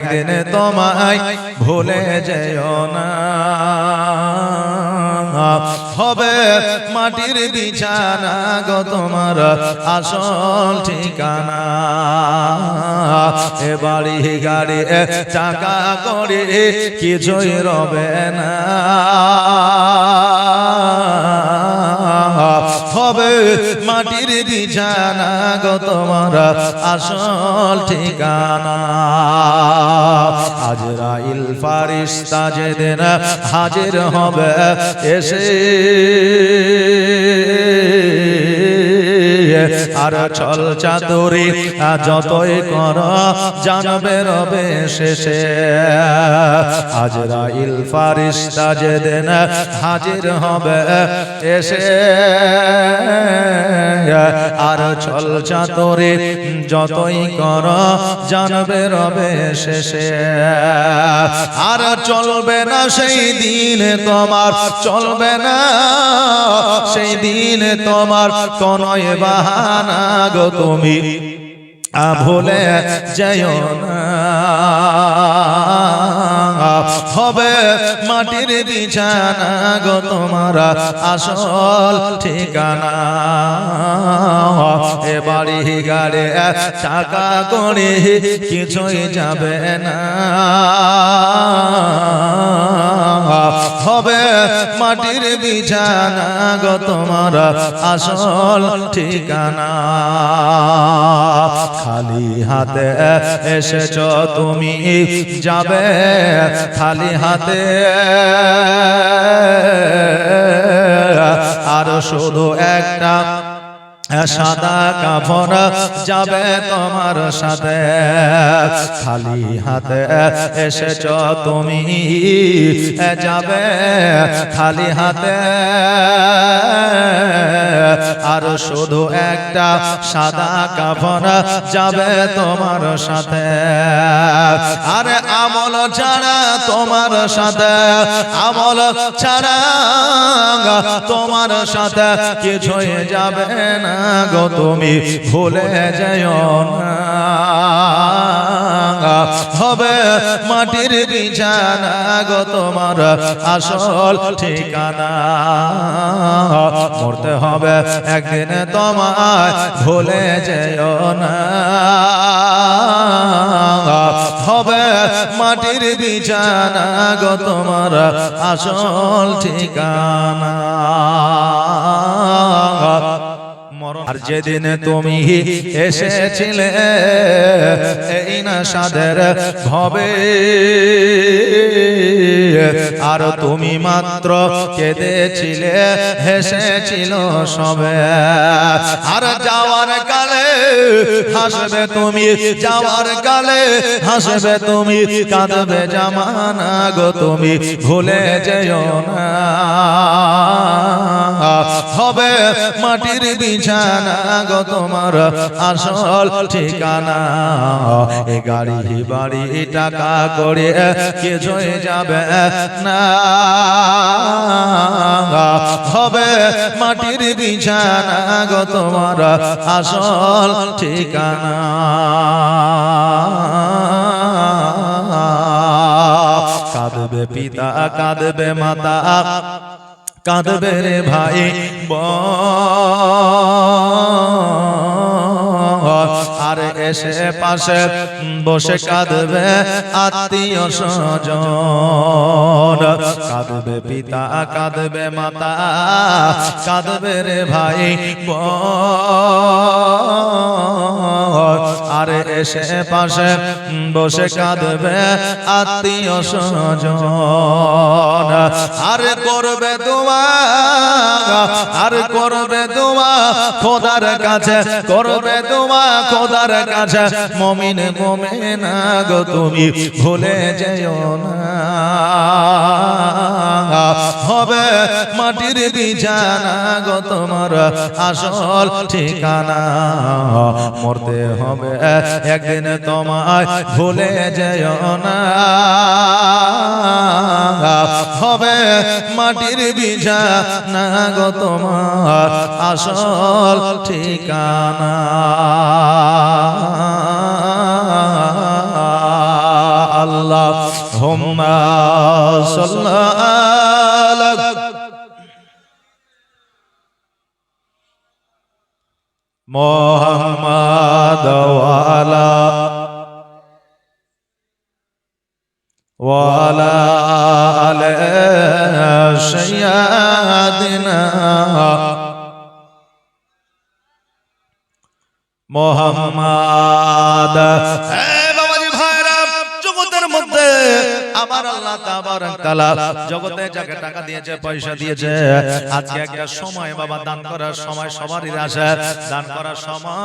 একদিন তোমায় ভুলে যেও না। হবে মাটির বিছানা গো তোমার আসল ঠিকানা। এ বাড়ি গাড়ি চাকা করে কিছুই রবে না। হবে মাটির বিছানা গো তোমার আসল ঠিকানা। আজরাইল ফারিস্তা যেদিন হাজির হবে এসে আর চল চাতুরি যতই কর, জানবে রবে শেষে। আজরাইল ফারিস্তা যেদিন হাজির হবে, এসে আর চল চাতুরি যতই কর, জানবে রবে শেষে। আর চলবে না সেই দিন তোমার, চলবে না সেই দিন তোমার, কোনই বাহানা গো তুমি। ভুলে যেও না। মাটির বিছানা গো তোমার আসল ঠিকানা। এ বাড়ি গাড়ি টাকা করে কিছুই যাবে না। হবে মাটির বিছানা গো তোমার আসল ঠিকানা। খালি হাতে এসেছ তুমি যাবে খালি হাতে। আর শুধু একটা সাদা কাফন যাবে তোমার সাথে। খালি হাতে এসেছ তুমি যাবে খালি হাতে। আর শুধু একটা সাদা কাফন যাবে তোমার সাথে। আরে আমল ছাড়া তোমার সাথে, আমল ছাড়া তোমার সাথে কিছুই যাবে না। গো তুমি ভুলে যেও না। হবে মাটির বিছানা গো তোমার আসল ঠিকানা। মরতে হবে একদিন তোমায় ভুলে যেও না। হবে মাটির বিছানা গো তোমার আসল ঠিকানা। আর যেদিন তুমি এসেছিলে এই না সাদের ভবে। আর তুমি মাত্র কেঁদেছিলে হেসেছিল সবে। আর যাওয়ার কালে হাসবে তুমি যাওয়ার কালে হাসবে তুমি কাঁদবে জামানা গো তুমি ভুলে যেও না। হবে মাটির বিছানা গো তোমার আসল ঠিকানা। এ গাড়ি বাড়ি টাকা করে কিছুই যাবে না। হবে মাটির বিছানা গো তোমার আসল ঠিকানা। কাঁদবে পিতা, কাঁদবে মাতা, কাঁদবে রে ভাই আর এসে পাশে বসে কাঁদবে আত্মীয় স্বজন। কাঁদবে পিতা কাঁদবে মাতা কাঁদবে রে ভাই আর এসে পাশে বসে কাঁদবে আত্মীয় স্বজন। আর করবে তোমা আর করবে তোমা খোদার কাছে করবে তোমা খোদার কাছে। মমিন মমিনা গো তুমি ভুলে যেও না। হবে মাটির বিছানা গো তোমার আসল ঠিকানা। মরতে হবে একদিন তোমায় ভুলে যেও না। হবে মাটির বিজা না গো তোমার আসল ঠিকানা। আল্লাহ হুম্মা সাল্লাল্লাহু মোহাম্মদ। আমার আল্লাহ জগতে যাকে টাকা দিয়েছে, পয়সা দিয়েছে, আজকে একটা সময় বাবা দান করার সময় সবারই আসে। দান করার সময়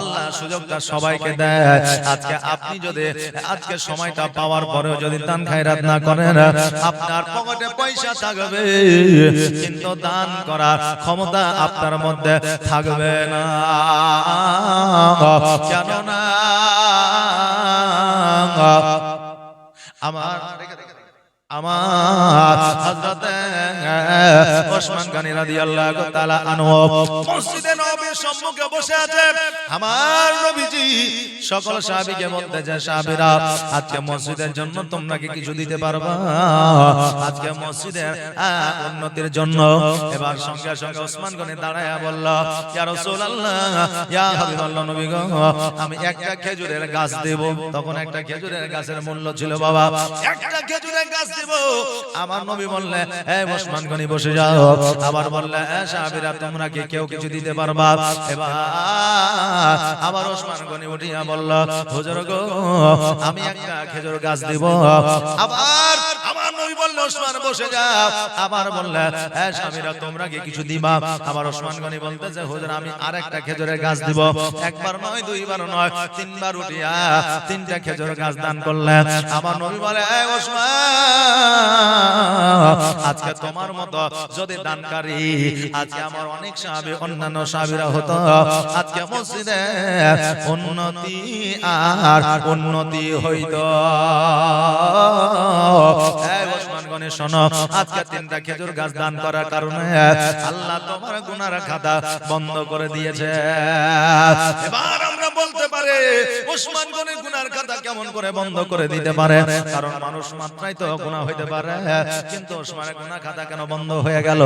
আল্লাহ সুযোগটা সবাইকে দেয়। আজকে আপনি যদি, আজকে সময়টা পাওয়ার পরেও যদি দান খায়রাত না করেন, আপনার পকেটে পয়সা থাকবে, কিন্তু দান করার ক্ষমতা আপনার মধ্যে থাকবে না। কেননা আমার আমার হযরতে ওসমান গনি রাদিয়াল্লাহু তাআলা আনহু মসজিদে নববীর সম্মুখে বসে আমার নবীজি সকল সাহাবীকে বলতে যায় সাহাবীরা আজকে মসজিদের জন্য তোমরা কি কিছু দিতে পারবা? আজকে মসজিদের উন্নতির জন্য। এবার সঙ্গে সঙ্গে ওসমান গনি দাঁড়ায়া বলল ইয়া রাসূলুল্লাহ ইয়া হাবিবাল্লাহ নবী গো আমি একটা খেজুরের গাছ দেব। তখন একটা খেজুরের গাছের মূল্য ছিল বাবা একটা খেজুরের গাছ দেব। আমার নবী বললে এই ওসমান গনি বসে যাও। আবার বললে এ সাহাবীরা তোমরা কি কেউ কিছু দিতে পারবা? এবার আবার ওসমান গনি উঠিয়া বলল, হুজুর গো, আমি একটা খেজুর গাছ দিব। আবার আমার নবী বলল, ওসমান, বসে যাও আবার বললে, এ স্বামীরা, তোমরা কি কিছু দিবা? আবার ওসমান গনি বলতেছে, হুজুর, আমি আরেকটা খেজুরের গাছ দিব। একবার নয়, দুইবার নয়, তিনবার উঠিয়া তিনটা খেজুর গাছ দান করলেন। আমার নবী বলে ওসমান আজকে তোমার মতো যদি দানকারী, আজকে আমার অনেক সাহাবী, অন্যান্য সাহাবীরা হতো। আজকে মসজিদে উন্নতি আর উন্নতি হইতো। এই ওসমান গনি শোনো, আজকে তিনটা খেজুর গাছ দান করার কারণে আল্লাহ তোমার গুনার খাতা বন্ধ করে দিয়েছে। এবার আমরা বলতে পারে ওসমান গনির গুনার খাতা কেমন করে বন্ধ করে দিতে পারে? কারণ মানুষ মাত্রাই তো গুনাহ হইতে পারে। কিন্তু ওসমানের গুনাহ খাতা কেন বন্ধ হয়ে গেল?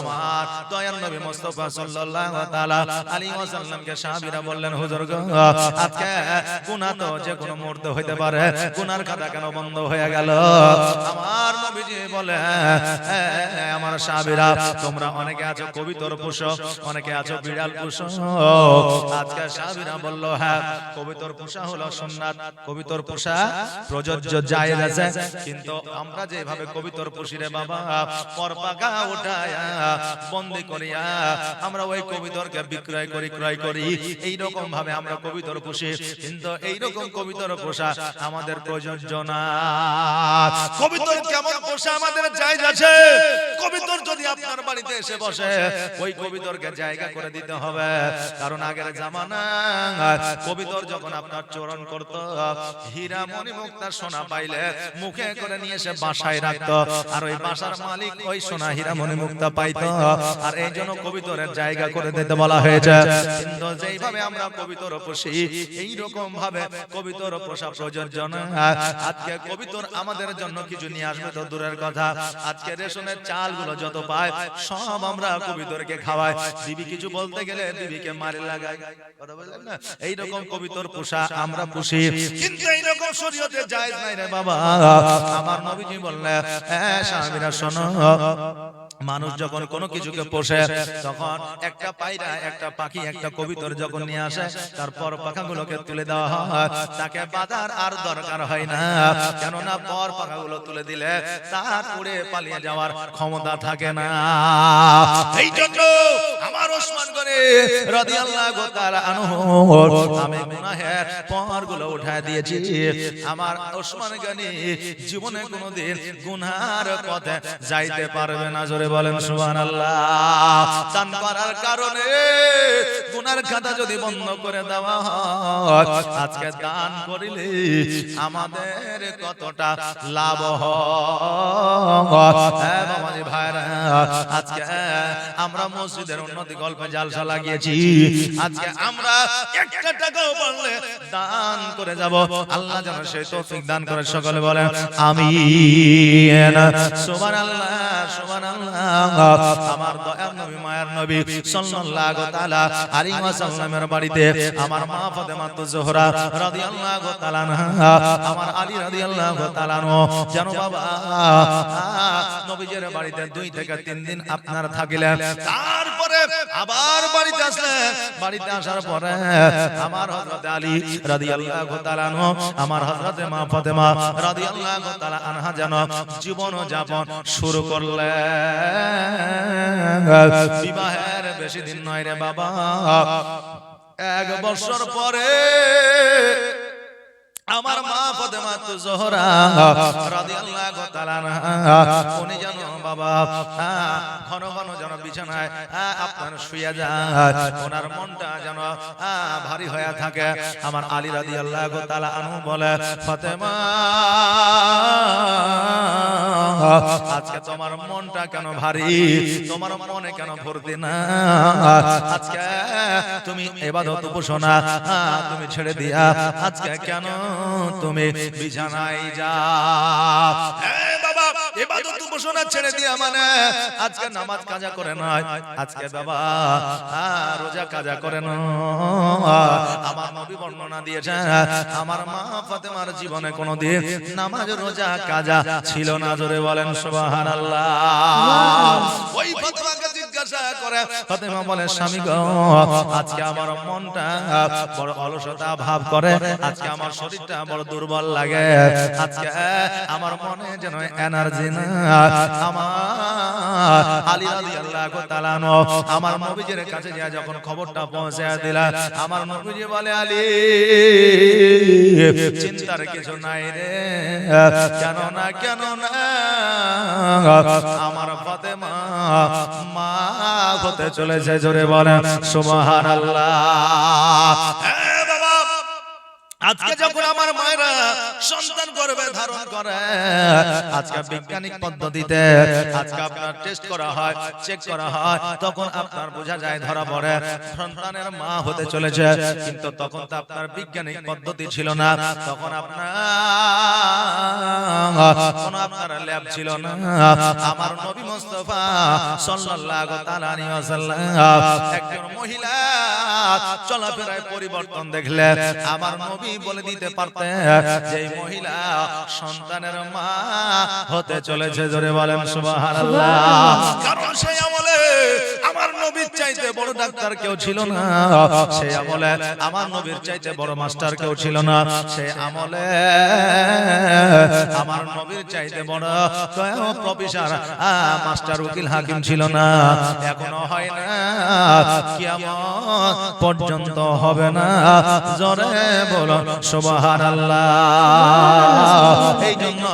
আমার দয়াল নবী মুস্তাফা সাল্লাল্লাহু তাআলা আলাইহি ওয়াসাল্লামকে সাহাবীরা বললেন হুজুর গো আজকে গুনাহ তো যে কোনো মুহূর্তে হইতে পারে। গুনার খাতা কেন বন্ধ হয়ে গেল? আমার নবীজি বলে আমার সাহাবীরা তোমরা অনেকে আছো কবিতর পোষো অনেকে আছো বিড়াল পোষো আজকে সাহাবীরা বলল হ্যাঁ কবিতর পোষা হলো সুন্নাত কবিতর পোষা প্রযোজ্য জায়েজ আছে। কিন্তু আমরা যেভাবে কবিতর পুষি রে বাবা পরপাকা উঠায়া বন্দি করিয়া আমরা ওই কবিতরকে বিক্রয় করি ক্রয় করি। এই রকম ভাবে আমরা কবিতর পুষি। কিন্তু এই রকম কবিতর পোষা আমাদের প্রযোজ্য না। কবিতর কেমন পোষা আমাদের জায়গা আছে। কবিতর যদি আপনার বাড়িতে এসে বসে ওই কবিতরকে জায়গা করে দিতে হবে। কারণ আগের জামানা কবিতর যখন আপনার চরণ করত। হীরা মণি মুক্তা সোনা পাইলে মুখে করে নিয়ে এসে বাসায় রাখতো। আর ওই বাসার মালিক ওই সোনা হীরা মণি মুক্তা পাইতো। আর এই জন্য কবিতরের জায়গা করে দিতে বলা হয়েছে। যেইভাবে আমরা কবিতর এইরকম ভাবে কবিতর পোষা আজকে কবিতর আমাদের জন্য কিছু নিয়ে আসবে তো দূরের কথা। আজকে রেশনের চালগুলো যত পায়, সব আমরা কবিতরকে খাওয়াই। দিবি কিছু বলতে গেলে মারে লাগাই। কথা বললেন না? এইরকম কবিতর পোষা আমরা পুষি কিন্তু এইরকম শরীয়তে জায়েজ নাই রে বাবা। আমার নবীজি বললেন হ্যাঁ স্বামীরা শোনো। মানুষ যখন কোনো কিছুকে পোষে তখন একটা পায়রা একটা পাখি একটা কবিতর যখন নিয়ে আসে তারপর পাখাগুলোকে তুলে দেওয়া হয়। তাকে বাজার আর দরকার হয় না। কেননা পর পাখাগুলো তুলে দিলে তার উড়ে পালিয়ে যাওয়ার ক্ষমতা থাকে না। এই জন্য আমার ওসমান করে রাদিয়াল্লাহু তাআলা আনহু আমি গুনাহের পাহাড়গুলো উঠায় দিয়েছি। আমার ওসমান গনি জীবনে কোনোদিন গুনার পথে যাইতে পারবে না জোরে বলেন সুবহানাল্লাহ। দান করার কারণে গুনার খাতা যদি বন্ধ করে দেওয়া হয় আজকে দান করিলে আমাদের কতটা লাভ হয়? বাবাজি ভাইরা আজকে আমরা মসজিদের উন্নতি গল্পে জালসা লাগিয়েছি। আজকে আমরা একটা টাকাও পারলে দান করে যাব। আল্লাহ যেন সেই তৌফিক দান করে সকলে বলেন আমিন। সুবহানাল্লাহ সুবহানাল্লাহ। আমার দয়ার নবী, মায়ার নবী সাল্লাল্লাহু তাআলা বাড়িতে আমার মা ফাতেমা জোহরা রাদিয়াল্লাহু তাআলা আমার আলী রাদিয়াল্লাহু তাআলা যেন বাবা, নবীজের বাড়িতে দুই থেকে তিন দিন আপনার থাকিলেন। তারপরে আবার বাড়িতে আসলেন। বাড়িতে আসার পরে আমার হযরত আলী রাদিয়াল্লাহু তাআলা আমার হযরতে মা ফাতেমা রাদিয়াল্লাহু তাআলা আনহা যেন জীবন যাপন শুরু করলেন। বিবাহের বেশি দিন নয় রে বাবা। এক বছর পরে আমার মা পদে মাত্র জহরা রাদিয়াল্লাহু উনি যেন বাবা। ঘন ঘন যেন বিছানায় আহ, আপনার শুয়ে যায়। ওনার মনটা যেন আহ, ভারী হয়ে থাকে। আমার আলী রাদিয়াল্লাহু তাআলা আনহু বলে ফাতেমা আজকে তোমার মনটা কেন ভারী? তোমার মনে কেন ভর্তি না? আজকে তুমি এবাদত উপাসনা তুমি ছেড়ে দিয়া আজকে কেন তুমি বিছানায় যাও? এবাদত উপাসনা ছেড়ে দিয়া মানে আজকে নামাজ কাজা করে আজকে বাবা রোজা কাজা করে আমার নবী বর্ণনা দিয়েছে আমার মা ফাতেমার জীবনে কোনোদিন নামাজ রোজা কাজা ছিল না। জোরে বলেন সুবহানাল্লাহ। ওই ফাতেমাকে জিজ্ঞাসা করে ফাতেমা বলে স্বামী গো আজকে আমার মনটা বড় অলসতা ভাব করে আজকে আমার শরীরটা বড় দুর্বল লাগে আজকে আমার মনে যেন এনার্জি না আমার আলী রাদিয়াল্লাহু তাআলা আমার নবীজির কাছে যা যখন খবরটা পৌঁছে দিলা আমার নবীজি বলে আলী চিন্তার কিছু নাই রে কেন না কেন না আমার ফাতেমা হতে চলেছে জোরে বলে সুবহানাল্লাহ এ বাবা আজকে যখন আমার মায়েরা সন্তান গর্ভে ধারণ করে আজকে বৈজ্ঞানিক পদ্ধতিতে আজকে আপনার টেস্ট করা হয় চেক করা হয় তখন আপনার বোঝা যায় ধরা পড়ে। সন্তানের মা হতে চলেছে কিন্তু তখন তো আপনার বৈজ্ঞানিক পদ্ধতি ছিল না। তখন আপনার কোন আপনার ল্যাব ছিল না। আমার নবী মুস্তাফা সাল্লাল্লাহু তাআলা আলাইহি ওয়াসাল্লাম একজন মহিলা চলাফেরায় পরিবর্তন দেখলে আমার নবী বলে দিতে পারতেন যে মহিলা সন্তানের মা হতে চলেছে জোরে বলেন সুবহানাল্লাহ। কারণ সেই আমলে বড় ডাক্তার কেউ ছিল না। সেই আমলে আমার নবীর চাইতে বড় মাস্টার কেউ ছিল না। সেই আমলে আমার নবীর চাইতে বড় প্রফেসর মাস্টার উকিল হাকিম ছিল না। এখনও হয় না। কিয়ামত পর্যন্ত হবে না। জোরে বলো সুবহানাল্লাহ। এই জন্য